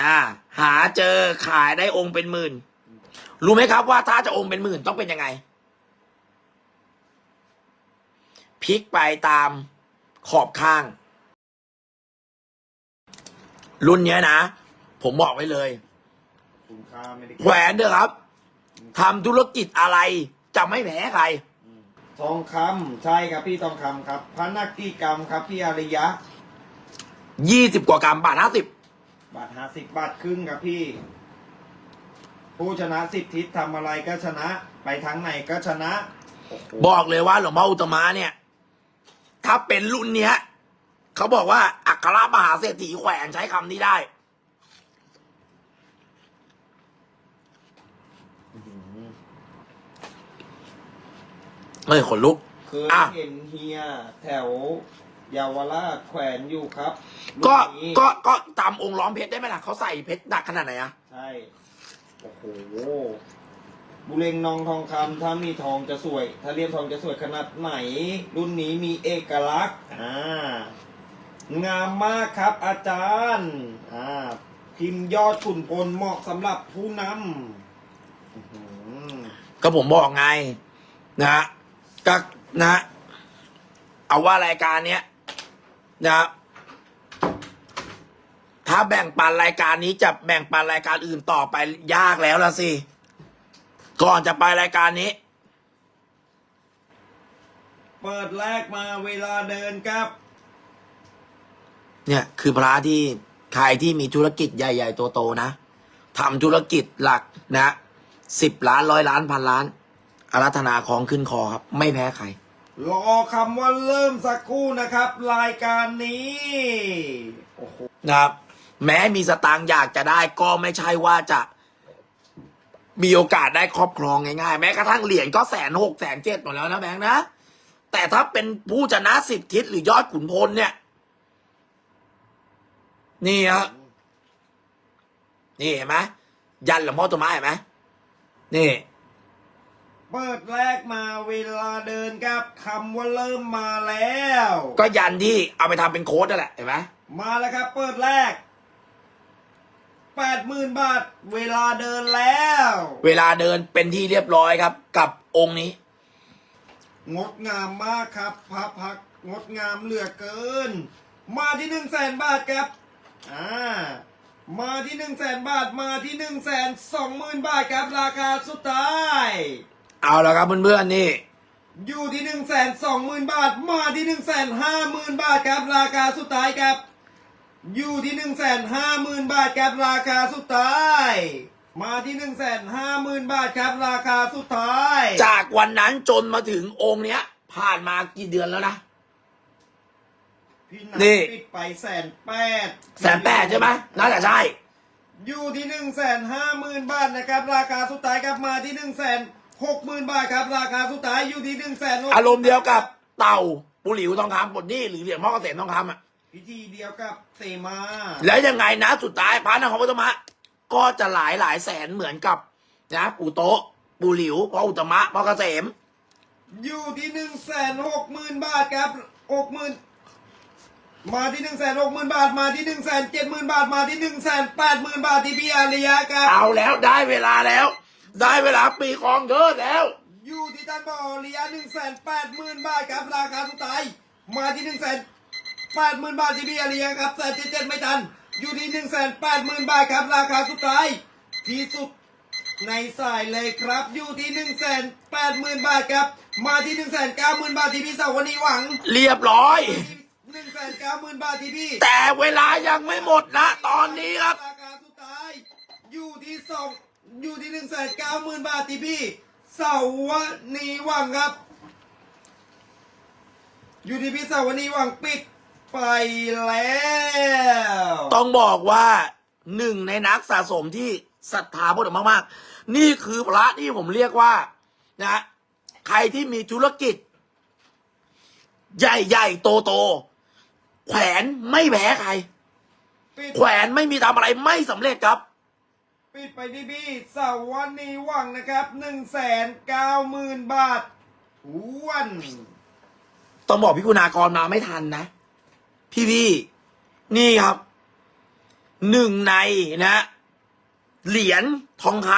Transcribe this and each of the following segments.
อ่า หาเจอขายได้องค์เป็นหมื่น รู้ไหมครับว่าถ้าจะองค์เป็นหมื่นต้องเป็นยังไงพลิกไปตามขอบข้าง รุ่นเนี้ยนะ ผมบอกไว้เลยคุณค่าไม่ได้แขวนเด้อครับทำธุรกิจอะไรจะไม่แพ้ใคร ทองคำใช่ครับพี่ทองคำครับพระนักกิกรรมครับพี่อริยะ ยี่สิบกว่ากรัมบาทห้าสิบ บาทห้าสิบบาทครึ่งครับพี่ ผู้ชนะสิบทิศทำอะไรก็ชนะ ไปทางไหนก็ชนะโอ้โหบอกเลยว่าหลวงพ่ออุตตมะเนี่ย ถ้าเป็นรุ่นเนี้ยเขาบอกว่า อัครมหาเศรษฐีแขวนใช้คำนี้ได้เฮ้ยขนลุกเคยอะเห็นเฮียแถว เยาวราชแขวนอยู่ครับก็รุ่นนี้ก็ก็ตามองค์ล้อมเพชรได้ไหมล่ะเขาใส่เพชรหนักขนาดไหนอะใช่ โอ้โห บุเรงนองทองคำถ้ามีทองจะสวย ถ้าเรียบทองจะสวยขนาดไหน รุ่นนี้มีเอกลักษณ์ อ่า งามมากครับอาจารย์ อ่า พิมพ์ยอดขุนพลเหมาะสำหรับผู้นำอื้อหือก็ผมบอกไง นะฮะก็นะฮะเอาว่ารายการเนี้ย นะฮะถ้าแบ่งปันรายการนี้จะแบ่งปันรายการอื่นต่อไปยากแล้วละสิ ก่อนจะไปรายการนี้ เปิดแรกมาเวลาเดินครับ เนี่ย คือพระที่ใครที่มีธุรกิจใหญ่ๆโตๆนะทำธุรกิจหลักนะสิบล้านร้อยล้านพันล้านอารัธนาของขึ้นคอครับ ไม่แพ้ใคร รอคำว่าเริ่มสักครู่นะครับ รายการนี้โอ้โหนะครับ แม้มีสตางค์อยากจะได้ก็ไม่ใช่ว่าจะมีโอกาสได้ครอบครองง่ายๆ แม้กระทั่งเหรียญก็แสนหกแสนเจ็ดหมดแล้วนะแบงค์นะ แต่ถ้าเป็นผู้ชนะสิบทิศหรือยอดขุนพลเนี่ย นี่ฮะนี่เห็นไหมยันหลวงพ่อตัวไม้เห็นไหมนี่ เปิดแรกมาเวลาเดินครับคำว่าเริ่มมาแล้ว ก็ยันที่เอาไปทำเป็นโค้ดนั่นแหละเห็นไหมมาแล้วครับ เปิดแรกแปดหมื่นบาท เวลาเดินแล้ว เวลาเดินเป็นที่เรียบร้อยครับ กับองค์นี้ งดงามมากครับพระพักตร์งดงามเหลือเกิน มาที่หนึ่งแสนบาทครับอ่ามาที่หนึ่งแสนบาทมาที่หนึ่งแสนสองหมื่นบาทครับราคาสุดท้าย เอาละครับเพื่อนๆนี่ อยู่ที่หนึ่งแสนสองหมื่นบาท มาที่หนึ่งแสนห้าหมื่นบาทครับราคาสุดท้ายครับ อยู่ที่หนึ่งแสนห้าหมื่นบาทครับราคาสุดท้าย มาที่หนึ่งแสนห้าหมื่นบาทครับราคาสุดท้าย จากวันนั้นจนมาถึงองค์เนี้ย ผ่านมากี่เดือนแล้วนะ พี่นี่นัทปิดไปแสนแปดแสนแปดใช่ไหมน่าจะใช่ อยู่ที่หนึ่งแสนห้าหมื่นบาทนะครับ ราคาสุดท้ายครับมาที่หนึ่งแสน หกหมื่นบาทครับ ราคาสุดท้ายอยู่ที่หนึ่งแสนอารมณ์เดียวกับเต่าปุหลิวทองคำปลดหนี้หรือเหรียญพ่อเกษมทองคำอะพิธีเดียวกับเสมา แล้วยังไงนะสุดท้ายพระนครปฐมะ ก็จะหลายหลายแสนเหมือนกับนะปู่โตะปู่หลิวพ่ออุตตมะพ่อเกษม อยู่ที่หนึ่งแสนหกหมื่นบาทครับหกหมื่นมาที่หนึ่งแสนหกหมื่นบาทมาที่หนึ่งแสนเจ็ดหมื่นบาทมาที่หนึ่งแสนแปดหมื่นบาทที่พี่อาริยะครับ เอาแล้วได้เวลาแล้ว ได้เวลาปีคองเทิดแล้ว อยู่ที่ท่านบออาริยะหนึ่งแสนแปดหมื่นบาทครับราคาสุดท้ายมาที่หนึ่งแสนแปดหมื่นบาทที่พี่อาริยะครับแสนเจ็ดเจ็ดไม่ทัน อยู่ที่หนึ่งแสนแปดหมื่นบาทครับราคาสุดท้ายที่สุดในสายเลยครับ อยู่ที่หนึ่งแสนแปดหมื่นบาทครับ มาที่หนึ่งแสนเก้าหมื่นบาทที่พี่สาววันนี้หวังเรียบร้อย หนึ่งแสนเก้าหมื่นบาทที่พี่ แต่เวลายังไม่หมดนะ ตอนนี้ครับ ราคาสุดท้าย อยู่ที่สอง อยู่ที่หนึ่งแสนเก้าหมื่นบาทที่พี่สาวนีหวังครับ อยู่ที่พี่สาวนีหวังปิดไปแล้ว ต้องบอกว่าหนึ่งในนักสะสมที่ศรัทธาพระองค์มากๆ นี่คือพระที่ผมเรียกว่านะใครที่มีธุรกิจ ใหญ่ๆ โตๆแขวนไม่แพ้ใครปิดแขวนไม่มีทำอะไรไม่สำเร็จครับ ปิดไปที่พี่สาวนีหวังนะครับหนึ่งแสนเก้าหมื่นบาททวนต้องบอกพี่คุณากรมาไม่ทันนะ พี่พี่ๆนี่ครับหนึ่งในนะ เหรียญทองค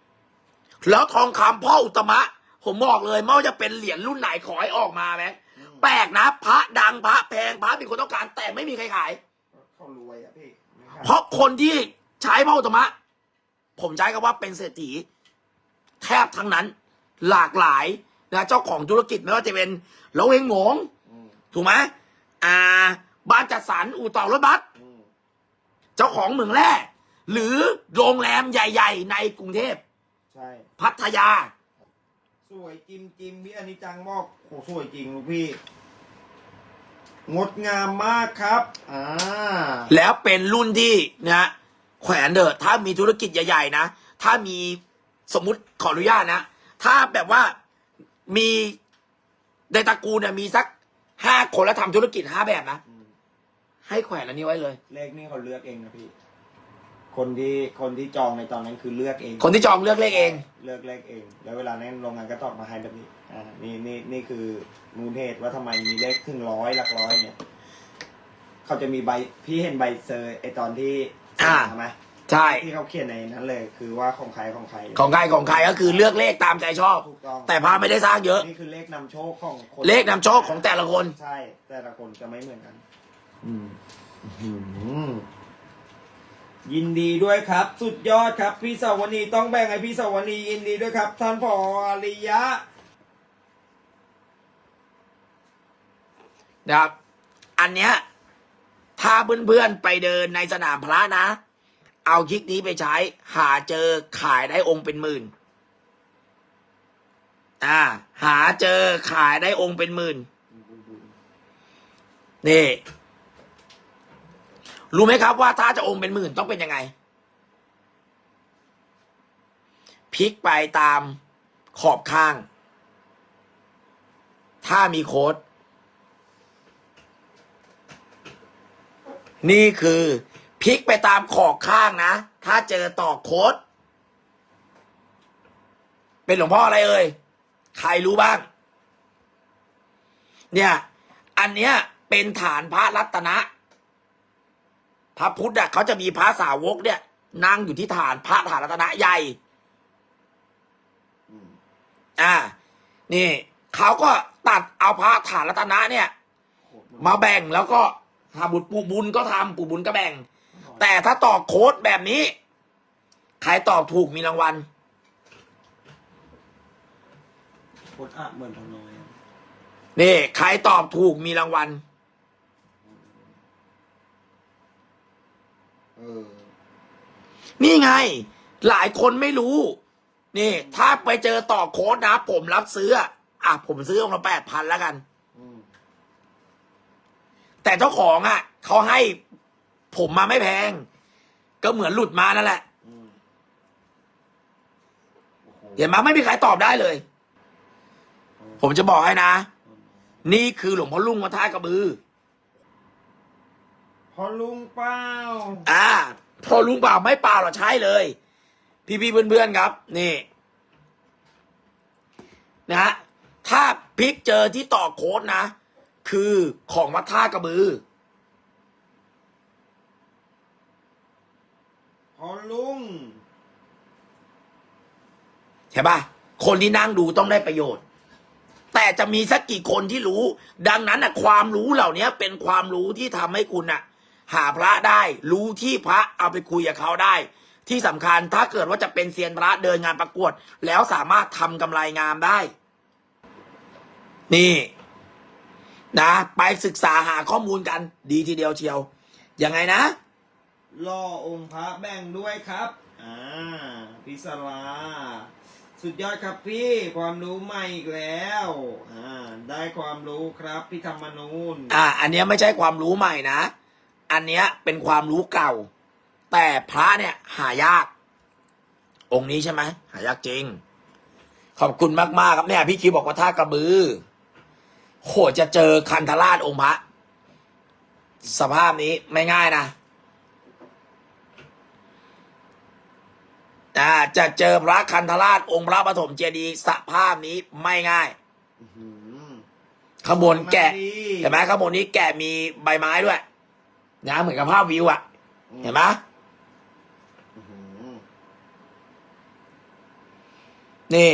ำแล้วทองคำพ่ออุตมะ ผมบอกเลยไม่ว่าจะเป็นเหรียญรุ่นไหนขอให้ออกมาไหมแปลกนะ พระดังพระแพงพระมีคนต้องการแต่ไม่มีใครขายเขารวยอะพี่ไม่ขายเพราะคนที่ ใช้พระอุตมะ ผมใช้คำว่าเป็นเศรษฐีแทบทั้งนั้น หลากหลายนะเจ้าของธุรกิจไม่ว่าจะเป็นเราเองหงงอืมถูกไหมอ่า บ้านจัดสรรอู่ต่อรถบัสอืมเจ้าของเหมืองแร่หรือโรงแรมใหญ่ ๆ ในกรุงเทพใช่ พัทยา สวยจิมจิมพี่อนิจังบอกโหสวยจริงลูกพี่ งดงามมากครับ อ่า แล้วเป็นรุ่นที่นะ แขวนเดอะถ้ามีธุรกิจใหญ่ๆนะ ถ้ามีสมมุติขออนุญาตนะ ถ้าแบบว่ามีในตระกูลเนี่ยมีสักห้าคนแล้วทำธุรกิจห้าแบบนะ อืมให้แขวนอันนี้ไว้เลย เลขนี่เขาเลือกเองนะพี่ คนที่คนที่จองในตอนนั้นคือเลือกเองคนที่จองเลือกเลขเอง เลือกเลขเอง แล้วเวลานั้นโรงงานก็ตอบมาให้แบบนี้ อ่า นี่นี่นี่คือมูลเหตุว่าทำไมมีเลขถึงร้อยหลักร้อยเนี่ย เขาจะมีใบพี่เห็นใบเซอร์ไอตอนที่ อ่า ใช่ไหมใช่ ที่เขาเขียนในนั้นเลย คือว่าของใครของใครของใครของใครก็คือเลือกเลขตามใจชอบ ถูกต้องแต่พาไม่ได้สร้างเยอะ นี่คือเลขนำโชคของคนเลขนำโชคของแต่ละคน ใช่ แต่ละคนจะไม่เหมือนกัน อืมอืมยินดีด้วยครับ สุดยอดครับ พี่สาวนีต้องแบ่งให้พี่สาวนียินดีด้วยครับ ท่านผออริยะ นะครับ อันเนี้ย ถ้าเพื่อนๆไปเดินในสนามพระนะ เอาคลิกนี้ไปใช้ หาเจอขายได้องค์เป็นหมื่น อ่า หาเจอขายได้องค์เป็นหมื่น นี่ รู้ไหมครับว่าถ้าจะองค์เป็นหมื่นต้องเป็นยังไงพลิกไปตามขอบข้าง ถ้ามีโค้ด นี่คือพลิกไปตามขอบข้างนะ ถ้าเจอต่อโค้ดเป็นหลวงพ่ออะไรเอ่ย ใครรู้บ้าง เนี่ย อันเนี้ยเป็นฐานพระรัตนะ พระพุทธอะเขาจะมีพระสาวกเนี่ย นั่งอยู่ที่ฐานพระฐานรัตนะใหญ่ อ่า นี่ เขาก็ตัดเอาพระฐานรัตนะเนี่ย มาแบ่งแล้วก็ ทำบุญปู่บุญก็ทำปู่บุญก็แบ่ง แต่ถ้าตอบโค้ดแบบนี้ ใครตอบถูกมีรางวัลโคตรอะเหมือนทน้อยนี่ใครตอบถูกมีรางวัลเออนี่ไง หลายคนไม่รู้ นี่ ถ้าไปเจอต่อโค้ดนะ ผมรับซื้ออะอะ ผมซื้อองค์ละแปดพันแล้วกันอืม แต่เจ้าของอะเขาให้ผมมาไม่แพง ก็เหมือนหลุดมานั่นแหละอืมโอ้โหเห็นไหมไม่มีใครตอบได้เลย ผมจะบอกให้นะ นี่คือหลวงพ่อลุงวัดท่ากระบือพอลุงเป้าอ่าพอลุงเปล่าไม่เปล่าหรอใช่เลย พี่ๆเพื่อนๆครับ นี่ นะฮะถ้าพลิกเจอที่ต่อโค้ดนะ คือของวัดท่ากระบือพอลุงใช่ปะคนที่นั่งดูต้องได้ประโยชน์ แต่จะมีสักกี่คนที่รู้ ดังนั้นนะความรู้เหล่านี้เป็นความรู้ที่ทำให้คุณน่ะ หาพระได้ รู้ที่พระเอาไปคุยกับเขาได้ ที่สำคัญถ้าเกิดว่าจะเป็นเซียนพระเดินงานประกวด แล้วสามารถทำกำไรงามได้ นี่ นะ ไปศึกษาหาข้อมูลกัน ดีทีเดียวเชียว ยังไงนะล่อองค์พระแบ่งด้วยครับ อ่าพิศลาสุดยอดครับพี่ความรู้ใหม่อีกแล้วอ่าได้ความรู้ครับพี่ธรรมนูนอ่า อันเนี้ยไม่ใช่ความรู้ใหม่นะ อันเนี้ยเป็นความรู้เก่า แต่พระเนี่ยหายาก องค์นี้ใช่ไหมหายากจริง ขอบคุณมากๆครับเนี่ยพี่คิวบอกว่าท่ากระบือ โหจะเจอคันธราชองค์พระ สภาพนี้ไม่ง่ายนะอ่าจะเจอพระคันธราชองค์พระปฐมเจดีย์สภาพนี้ไม่ง่ายอื้อหือข้างบนแกะมาดีเห็นไหมข้างบนนี้แกะมีใบไม้ด้วยนะเหมือนกับภาพวิวอะเห็นไหมอื้อหือนี่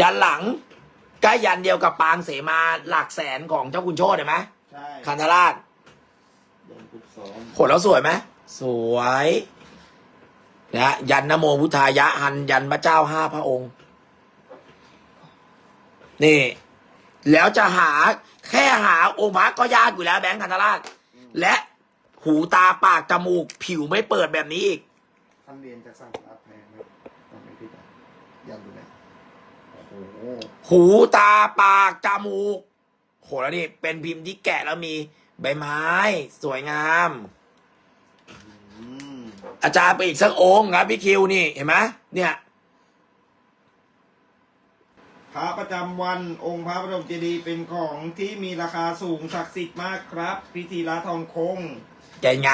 ยันหลังใกล้ยันเดียวกับปางเสมาหลักแสนของเจ้าคุณโชตเห็นไหมใช่คันธราชเดินกุศลขนแล้วสวยไหมสวยนะยันนโมพุทธายะหันยันพระเจ้าห้าพระองค์ นี่ แล้วจะหาแค่หาองค์พระก็ยากอยู่แล้วแบงค์คันธราช และหูตาปากจมูกผิวไม่เปิดแบบนี้อีก ท่านเรียนจากสั่งรับแพงไหมทำไม่ผิดอะยันดูนะโอ้โหหูตาปากจมูกโหแล้วนี่เป็นพิมพ์ที่แกะแล้วมีใบไม้ สวยงามอืมอาจารย์ไปอีกสักองค์ครับพี่คิวนี่เห็นไหมเนี่ยพระประจำวันองค์พระบรมเจดีย์เป็นของที่มีราคาสูงศักดิ์สิทธิ์มากครับ พิธีละทองคงแกไง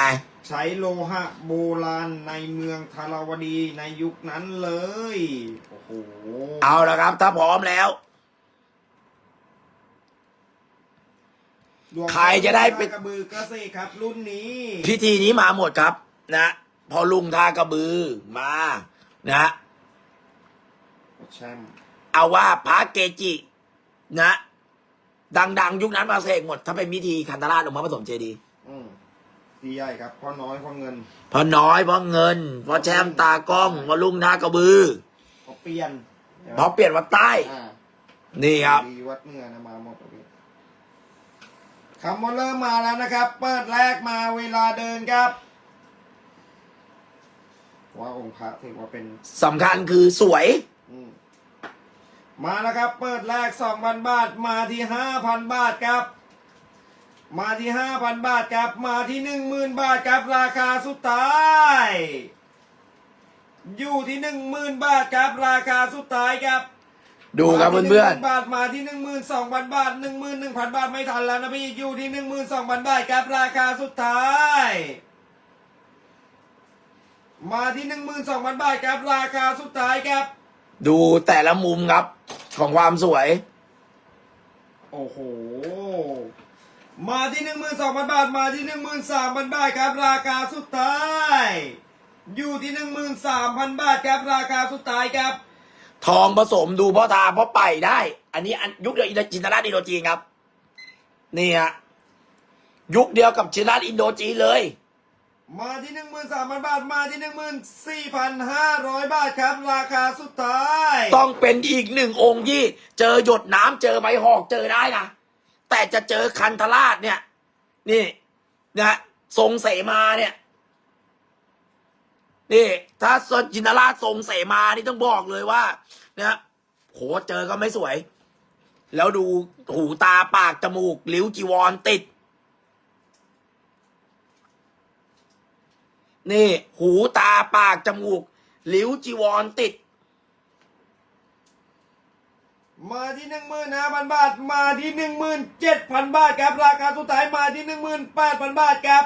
ใช้โลหะโบราณในเมืองธาราวดีในยุคนั้นเลยโอ้โห เอาละครับ ถ้าพร้อมแล้วหลวงใครจะได้เป็นกระบือกระเซครับ รุ่นนี้ พิธีนี้มาหมดครับ นะพอลุงทากระบือมา นะแชมป์เอาว่าพระเกจิ นะ ดัง ๆ ยุคนั้นมาเสกหมด ถ้าเป็นพิธีคันธราชองค์พระปฐมเจดีย์อืมพี่ใหญ่ครับพ่อน้อยพ่อเงินเพราะน้อยเพราะเงินเพราะแชมป์ตากล้องเพราะลุงทากระบือ พอเปลี่ยนเพราะเปลี่ยนวัดใต้ อ่านี่ครับ ดีวัดเมื่อนะมาหมดเลยคำว่าเริ่มมาแล้วนะครับ เปิดแรกมาเวลาเดินครับว่าองค์พระถือว่าเป็น สำคัญคือสวย อืมมาแล้วครับ เปิดแรกสองพันบาท มาที่ห้าพันบาทครับ มาที่ห้าพันบาทครับ มาที่หนึ่งหมื่นบาทครับ ราคาสุดท้าย อยู่ที่หนึ่งหมื่นบาทครับราคาสุดท้ายครับดูครับเพื่อนมาที่10,000บาทมาที่หนึ่งหมื่นสองพันบาทหนึ่งหมื่นหนึ่งพันบาทไม่ทันแล้วนะพี่อยู่ที่หนึ่งหมื่นสองพันบาทครับราคาสุดท้าย มาที่หนึ่งหมื่นสองพันบาทครับราคาสุดท้ายครับๆดูแต่ละมุมครับของความสวย โอ้โหมาที่หนึ่งหมื่นสองพันบาทมาที่หนึ่งหมื่นสามพันบาทครับราคาสุดท้าย อยู่ที่หนึ่งหมื่นสามพันบาทครับราคาสุดท้ายครับ ทองผสมดูพ่อตาพ่อไปได้ อันนี้อันยุคเดียวกับจินตนาอินโดจีนครับ นี่ฮะยุคเดียวกับจินตนาอินโดจีนเลย มาที่หนึ่งหมื่นสามพันบาทมาที่หนึ่งหมื่นสี่พันห้าร้อยบาทครับ ราคาสุดท้ายต้องเป็นอีกหนึ่งองค์ที่เจอหยดน้ำเจอใบหอกเจอได้นะแต่จะเจอคันธราชเนี่ย นี่นะทรงเสมาเนี่ย นี่ ถ้าจินตราทรงเสมานี่ต้องบอกเลยว่านะโหเจอก็ไม่สวย แล้วดูหูตาปากจมูกลิ้วจีวรติด นี่ หูตาปากจมูกลิ้วจีวรติด มาที่หนึ่งหมื่นห้าพันบาท มาที่หนึ่งหมื่นเจ็ดพันบาทครับ ราคาสุดท้ายมาที่หนึ่งหมื่นแปดพันบาทครับ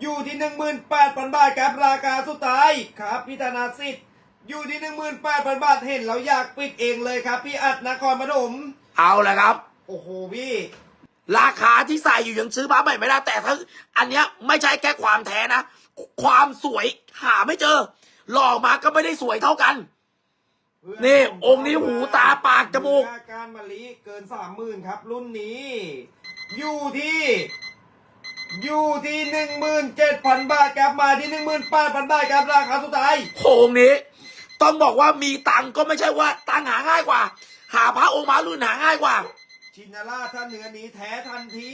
อยู่ที่หนึ่งหมื่นแปดพันบาทครับราคาสุดท้ายครับพิธนาสิทธิ์อยู่ที่หนึ่งหมื่นแปดพันบาทเห็นแล้วอยากปิดเองเลยครับ พี่อัดนครปฐมเอาละครับ โอ้โหพี่ ราคาที่ใส่อยู่ยังซื้อผ้าใหม่ไม่ได้แต่ถ้าอันเนี้ยไม่ใช่แค่ความแท้นะ ความสวยหาไม่เจอ หลอกมาก็ไม่ได้สวยเท่ากัน นี่ องค์นี้หูตาปากจมูกการมะลิเกินสามหมื่นครับ รุ่นนี้ อยู่ที่ อยู่ที่หนึ่งหมื่นเจ็ดพันบาทครับมาที่หนึ่งหมื่นแปดพันบาทครับราคาสุดท้ายโคงนี้ ต้องบอกว่ามีตังค์ก็ไม่ใช่ว่าตังค์หาง่ายกว่า หาพระองค์มารุ่นหาง่ายกว่า ชินาราชถ้าเนื้อนี้แท้ทันที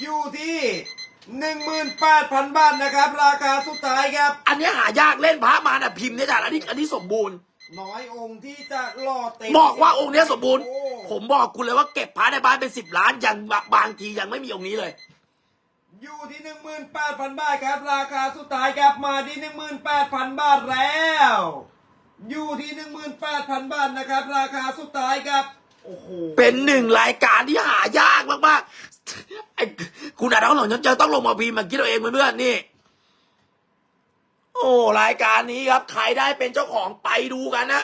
อยู่ที่หนึ่งหมื่นแปดพันบาทนะครับ ราคาสุดท้ายครับ อันเนี้ยหายากเล่นพระมาน่ะพิมพ์เนี่ยจ้ะอันนี้อันนี้สมบูรณ์ น้อยองค์ที่จะหล่อเต็มบอกว่าองค์เนี้ยสมบูรณ์โอ้ผมบอกคุณเลยว่าเก็บพระในบ้านเป็นสิบล้านยังบางทียังไม่มีองค์นี้เลย อยู่ที่หนึ่งหมื่นแปดพันบาทครับ ราคาสุดท้ายครับมาที่หนึ่งหมื่นแปดพันบาทแล้ว อยู่ที่หนึ่งหมื่นแปดพันบาทนะครับ ราคาสุดท้ายครับโอ้โหเป็นหนึ่งรายการที่หายากมากๆไอ้คุณอาจจะต้องหลงจนเจอต้องลงมาพิมพ์มาคิดเอาเองเพื่อนๆนี่ โอ้รายการนี้ครับ ใครได้เป็นเจ้าของไปดูกันนะ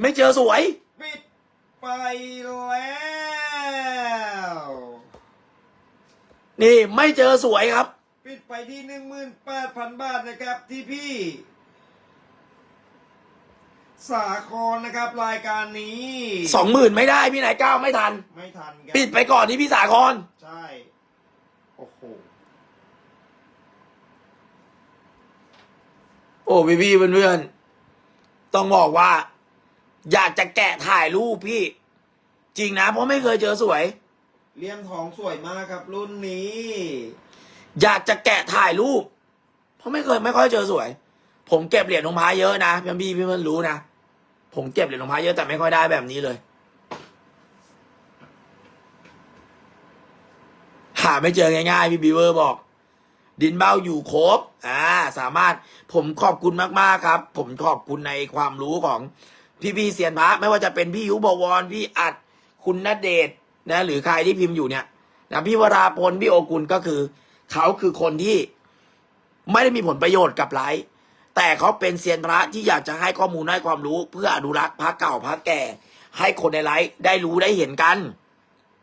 ไม่เจอสวย ปิดไปแล้ว นี่ไม่เจอสวยครับ ปิดไปที่หนึ่งหมื่นแปดพันบาทนะครับที่พี่ สาครนะครับรายการนี้สองหมื่นไม่ได้พี่นายก้าวไม่ทัน ไม่ทันครับปิดไปก่อนที่พี่สาครใช่ โอ้โหโอ้พี่พี่ๆเพื่อนๆต้องบอกว่า อยากจะแกะถ่ายรูปพี่ จริงนะเพราะไม่เคยเจอสวย เลี่ยมทองสวยมากครับ รุ่นนี้ อยากจะแกะถ่ายรูป เพราะไม่เคยไม่ค่อยเจอสวย ผมเก็บเหรียญลงพาเยอะนะพี่พี่พี่เพื่อนรู้นะ ผมเก็บเหรียญลงพาเยอะแต่ไม่ค่อยได้แบบนี้เลย หาไม่เจอง่ายๆพี่บีเวอร์บอก ดินเบ้าอยู่ครบ อ่า สามารถผมขอบคุณมากๆครับ ผมขอบคุณในความรู้ของพี่พี่เซียนพระไม่ว่าจะเป็นพี่ยุบวรพี่อัด คุณณเดช น์นะหรือใครที่พิมพ์อยู่เนี่ยนะพี่วราพลพี่โอกุลก็คือ เขาคือคนที่ไม่ได้มีผลประโยชน์กับไลฟ์แต่เขาเป็นเซียนพระที่อยากจะให้ข้อมูลให้ความรู้ เพื่ออนุรักษ์พระเก่าพระแก่ ให้คนในไลฟ์ได้รู้ได้เห็นกัน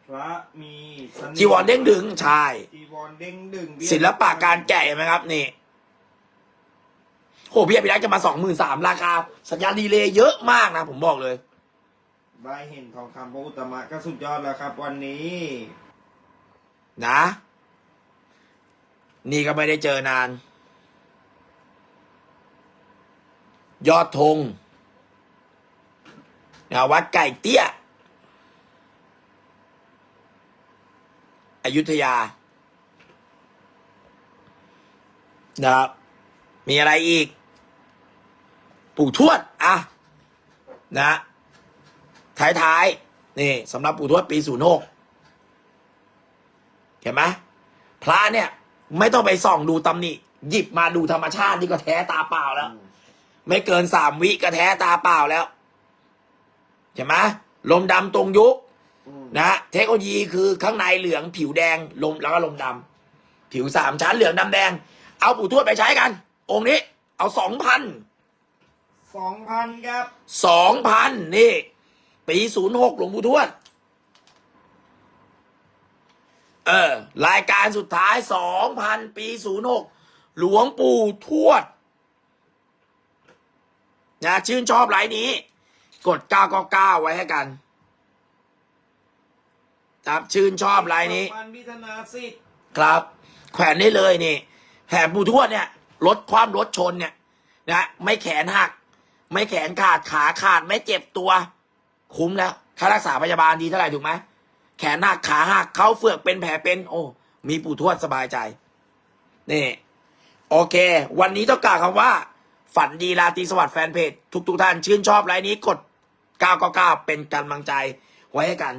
พระมีเสน่ห์จีวรเด้งดึงใช่จีวรเด้งดึงศิลปะการแกะเห็นไหมครับนี่โหพี่อภิรักษ์จะมาสองหมื่นสามราคาสัญญาณดีเลย์เยอะมากนะผมบอกเลย ได้เห็นทองคำพระอุตตมะก็สุดยอดแล้วครับ วันนี้ นะ นี่ก็ไม่ได้เจอนาน ยอดธงนะวัดไก่เตี้ย อยุธยา นะครับ มีอะไรอีก ปู่ทวด อะ นะ ท้ายๆนี่สำหรับปู่ทวดปีศูนย์หกเห็นไหมพระเนี่ย ไม่ต้องไปส่องดูตำหนิหยิบมาดูธรรมชาตินี่ก็แท้ตาเปล่าแล้ว ไม่เกินสามวิก็แท้ตาเปล่าแล้วเห็นไหมลมดำตรงยุคอืมนะเทคโนโลยีคือข้างในเหลืองผิวแดงลมแล้วก็ลมดำผิวสามชั้นเหลืองดำแดง เอาปู่ทวดไปใช้กัน องค์นี้ เอาสองพันสองพันครับสองพันนี่ ปีศูนย์หกหลวงปู่ทวด เออ รายการสุดท้ายสองพันปีศูนย์หกหลวงปู่ทวดนะชื่นชอบไลน์นี้ กด 999 ไว้ให้กันครับชื่นชอบไลน์นี้สองพันพิธนาสิทธิ์ครับ แขวนได้เลยนี่แถมปู่ทวดเนี่ยลดความรถชนเนี่ย นะ ไม่แขนหัก ไม่แขนขาดขาขาดไม่เจ็บตัว คุ้มแล้วค่ารักษาพยาบาลดีเท่าไหร่ถูกไหมแขนหักขาหักเขาเฟือกเป็นแผลเป็น โอ้ มีปู่ทวดสบายใจ นี่ โอเค วันนี้ต้องกล่าวคำว่า ฝันดีราตรีสวัสดิ์แฟนเพจ ทุกๆท่านชื่นชอบไลน์นี้กด 999 เป็นกำลังใจไว้ให้กัน